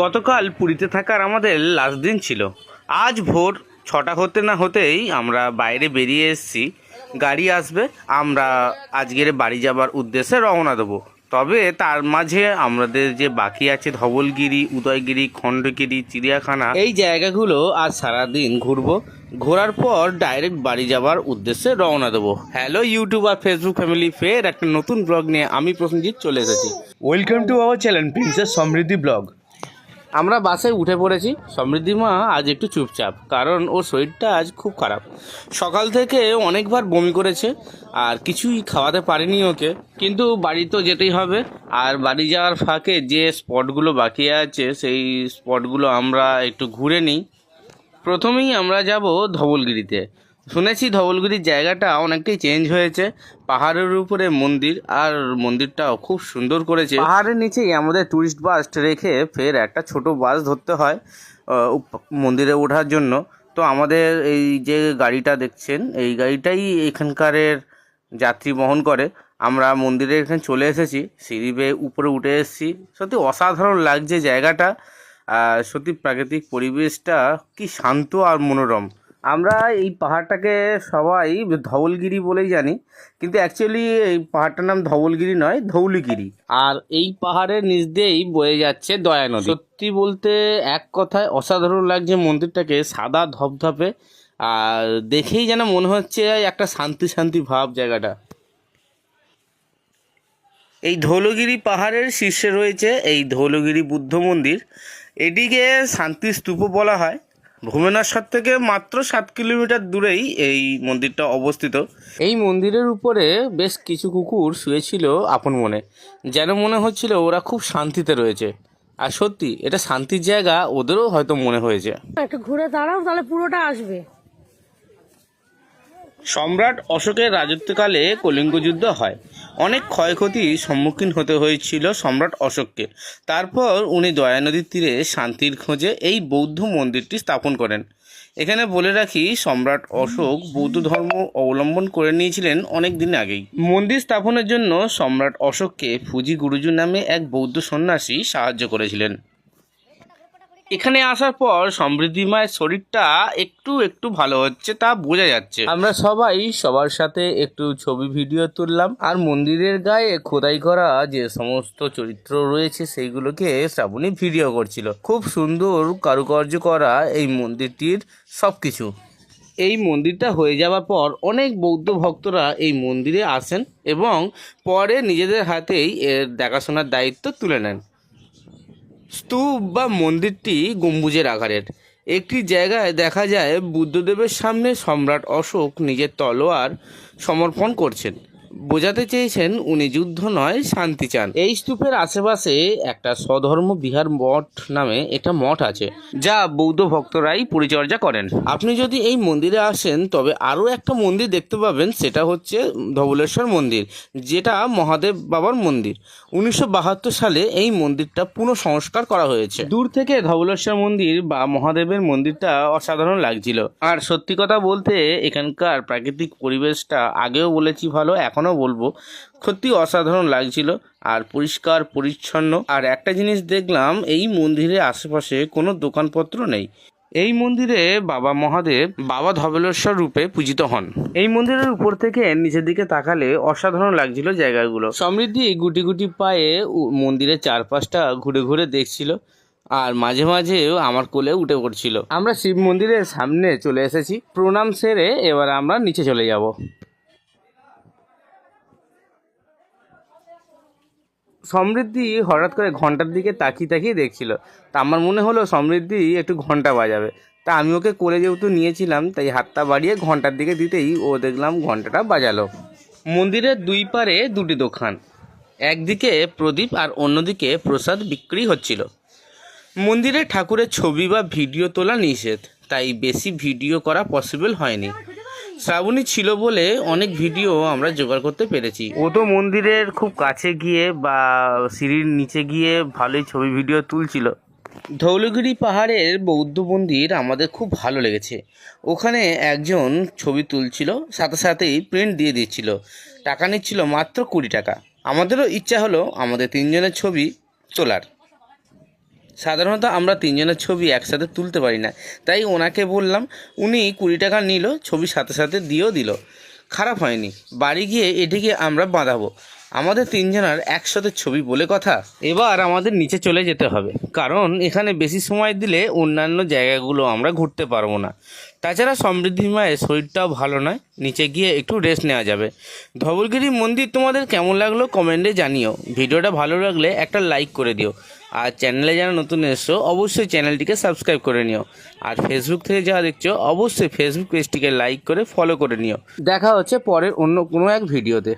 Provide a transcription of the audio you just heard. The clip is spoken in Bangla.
গতকাল পুরীতে থাকার আমাদের লাস্ট দিন ছিল। আজ ভোর ছটা হতে না হতেই আমরা বাইরে বেরিয়ে এসেছি। গাড়ি আসবে, আমরা আজকের বাড়ি যাবার উদ্দেশ্যে রওনা দেবো। তবে তার মাঝে আমাদের যে বাকি আছে, ধবলগিরি, উদয়গিরি, খণ্ডগিরি, চিড়িয়াখানা, এই জায়গাগুলো আজ সারাদিন ঘুরবো। ঘোরার পর ডাইরেক্ট বাড়ি যাবার উদ্দেশ্যে রওনা দেবো। হ্যালো ইউটিউব আর ফেসবুক ফ্যামিলি ফের একটা নতুন ব্লগ নিয়ে আমি প্রসেনজিৎ চলে এসেছি। Welcome to our channel princess Samriddhi blog আমরা বাসে উঠে পড়েছি। সমৃদ্ধিমা আজ একটু চুপচাপ, কারণ ওর শরীরটা আজ খুব খারাপ। সকাল থেকে অনেকবার বমি করেছে, আর কিছুই খাওয়াতে পারিনি ওকে। কিন্তু বাড়ি তো যেতেই হবে, আর বাড়ি যাওয়ার ফাঁকে যে স্পটগুলো বাকি আছে, সেই স্পটগুলো আমরা একটু ঘুরে নিই। প্রথমেই আমরা যাব ধবলগিরিতে। শুনেছি ধবলগিরির জায়গাটা অনেকটাই চেঞ্জ হয়েছে। পাহাড়ের উপরে মন্দির, আর মন্দিরটাও খুব সুন্দর করেছে। পাহাড়ের নিচেই আমাদের টুরিস্ট বাস রেখে ফের একটা ছোট বাস ধরতে হয় মন্দিরে ওঠার জন্য। তো আমাদের এই যে গাড়িটা দেখছেন, এই গাড়িটাই এখানকারের যাত্রী বহন করে। আমরা মন্দিরের এখানে চলে এসেছি, সিঁড়ি বেয়ে উপরে উঠে এসেছি। সত্যি অসাধারণ লাগছে জায়গাটা। আর সত্যি প্রাকৃতিক পরিবেশটা কি শান্ত আর মনোরম। আমরা এই পাহাড়টাকে সবাই ধবলগিরি বলেই জানি কিন্তু অ্যাকচুয়ালি এই পাহাড়টার নাম ধবলগিরি নয় ধৌলিগিরি। আর এই পাহাড়ের নিচ দিয়েই বয়ে যাচ্ছে দয়া নদী। সত্যি বলতে এক কথায় অসাধারণ লাগছে মন্দিরটাকে সাদা ধপধপে আর দেখেই যেন মনে হচ্ছে একটা শান্তি শান্তি ভাব জায়গাটা। এই ধৌলগিরি পাহাড়ের শীর্ষে রয়েছে এই ধৌলগিরি বুদ্ধ মন্দির। এটিকে শান্তি স্তূপ বলা হয়। ভুবনেশ্বর থেকে মাত্র সাত কিলোমিটার দূরেই এই মন্দিরটা অবস্থিত। এই মন্দিরের উপরে বেশ কিছু কুকুর শুয়েছিল আপন মনে। যেন মনে হচ্ছিল ওরা খুব শান্তিতে রয়েছে। আর সত্যি এটা শান্তির জায়গা ওদেরও হয়তো মনে হয়েছে। একটু ঘুরে দাঁড়াও তাহলে পুরোটা আসবে। সম্রাট অশোকের রাজত্বকালে কলিঙ্গ যুদ্ধ হয়। অনেক ক্ষয়ক্ষতির সম্মুখীন হতে হয়েছিল সম্রাট অশোককে। তারপর উনি দয়া নদীর তীরে শান্তির খোঁজে এই বৌদ্ধ মন্দিরটি স্থাপন করেন। এখানে বলে রাখি, সম্রাট অশোক বৌদ্ধ ধর্ম অবলম্বন করে নিয়েছিলেন অনেক দিন আগেই। মন্দির স্থাপনের জন্য সম্রাট অশোককে ফুজি গুরুজু নামে এক বৌদ্ধ সন্ন্যাসী সাহায্য করেছিলেন। এখানে আসার পর সমৃদ্ধি মায়ের শরীরটা একটু একটু ভালো হচ্ছে তা বোঝা যাচ্ছে। আমরা সবাই সবার সাথে একটু ছবি ভিডিও তুললাম আর মন্দিরের গায়ে খোদাই করা যে সমস্ত চরিত্র রয়েছে সেইগুলোকে শ্রাবণী ভিডিও করছিল। খুব সুন্দর কারুকার্য করা এই মন্দিরটির সবকিছু। এই মন্দিরটা হয়ে যাওয়ার পর অনেক বৌদ্ধ ভক্তরা এই মন্দিরে আসেন এবং পরে নিজেদের হাতেই এর দেখাশোনার দায়িত্ব তুলে নেন। স্তূপ বা মন্দিরটি গম্বুজের আকারের। একটি জায়গায় দেখা যায় বুদ্ধদেবের সামনে সম্রাট অশোক নিজের তলোয়ার সমর্পণ করছেন। বোঝাতে চেয়েছেন উনি যুদ্ধ নয়, শান্তি চান। এই স্তূপের আশেপাশে একটা স্বধর্ম বিহার মঠ নামে একটা মঠ আছে, যা বৌদ্ধ ভক্তরাই পরিচর্যা করেন। আপনি যদি এই মন্দিরে আসেন, তবে আরও একটা মন্দির দেখতে পাবেন, সেটা হচ্ছে ধবলেশ্বর মন্দির, যেটা মহাদেব বাবার মন্দির। উনিশশো বাহাত্তর সালে এই মন্দিরটা পুনঃ সংস্কার করা হয়েছে। দূর থেকে ধবলেশ্বর মন্দির বা মহাদেবের মন্দিরটা অসাধারণ লাগছিল। আর সত্যি কথা বলতে, এখানকার প্রাকৃতিক পরিবেশটা আগেও বলেছি ভালো এখনও বলব? সত্যি অসাধারণ লাগছিল আর পরিষ্কার, পরিচ্ছন্ন। আর একটা জিনিস দেখলাম, এই মন্দিরের আশেপাশে কোনো দোকানপত্র নেই। এই মন্দিরে বাবা মহাদেব বাবা ধবলেশ্বর রূপে পূজিত হন। এই মন্দিরের উপর থেকে নিচের দিকে তাকালে অসাধারণ লাগছিল জায়গাগুলো। সমৃদ্ধি গুটি গুটি পায়ে মন্দিরের চারপাশটা ঘুরে ঘুরে দেখছিল আর মাঝে মাঝেও আমার কোলে উঠে পড়ছিল। আমরা শিব মন্দিরের সামনে চলে এসেছি। প্রণাম সেরে এবার আমরা নিচে চলে যাব। সমৃদ্ধি হঠাৎ করে ঘণ্টার দিকে তাকিয়ে তাকিয়ে দেখছিল। তা আমার মনে হলো সমৃদ্ধি একটু ঘণ্টা বাজাবে। তা আমি ওকে কোলে যেহেতু নিয়েছিলাম, তাই হাতটা বাড়িয়ে ঘণ্টার দিকে দিতেই ও দেখলাম ঘন্টাটা বাজালো। মন্দিরের দুই পারে দুটি দোকান। একদিকে প্রদীপ আর অন্যদিকে প্রসাদ বিক্রি হচ্ছিল। মন্দিরে ঠাকুরের ছবি বা ভিডিও তোলা নিষেধ, তাই বেশি ভিডিও করা পসিবল হয়নি। শ্রাবণী ছিল বলে অনেক ভিডিও আমরা জোগাড় করতে পেরেছি। ও তো মন্দিরের খুব কাছে গিয়ে বা সিঁড়ির নিচে গিয়ে ভালোই ছবি ভিডিও তুলছিল। ধৌলগিরি পাহাড়ের বৌদ্ধ মন্দির আমাদের খুব ভালো লেগেছে। ওখানে একজন ছবি তুলছিল সাথে সাথেই প্রিন্ট দিয়ে দিচ্ছিল। টাকা নিচ্ছিল মাত্র কুড়ি টাকা। আমাদেরও ইচ্ছা হলো আমাদের তিনজনের ছবি তোলার। সাধারণত আমরা তিনজনের ছবি একসাথে তুলতে পারি না। তাই ওনাকে বললাম, উনি কুড়ি টাকা নিল, ছবি সাথে সাথে দিয়েও দিল। খারাপ হয়নি। বাড়ি গিয়ে এটিকে আমরা বাঁধাবো। আমাদের তিনজনের একসাথে ছবি বলে কথা। এবার আমাদের নিচে চলে যেতে হবে। কারণ এখানে বেশি সময় দিলে অন্যান্য জায়গাগুলো আমরা ঘুরতে পারব না। তাছাড়া সমৃদ্ধি মায়ের শরীরটাও ভালো নয়। নিচে গিয়ে একটু রেস্ট নেওয়া যাবে। ধবলগিরি মন্দির তোমাদের কেমন লাগল কমেন্টে জানিও। ভিডিওটা ভালো লাগলে একটা লাইক করে দিও। আর চ্যানেলে যারা নতুন এসছো, অবশ্যই চ্যানেলটিকে সাবস্ক্রাইব করে নিও। আর ফেসবুক থেকে যারা দেখছ, অবশ্যই ফেসবুক পেজটিকে লাইক করে ফলো করে নিও। দেখা হচ্ছে পরের অন্য কোনো এক ভিডিওতে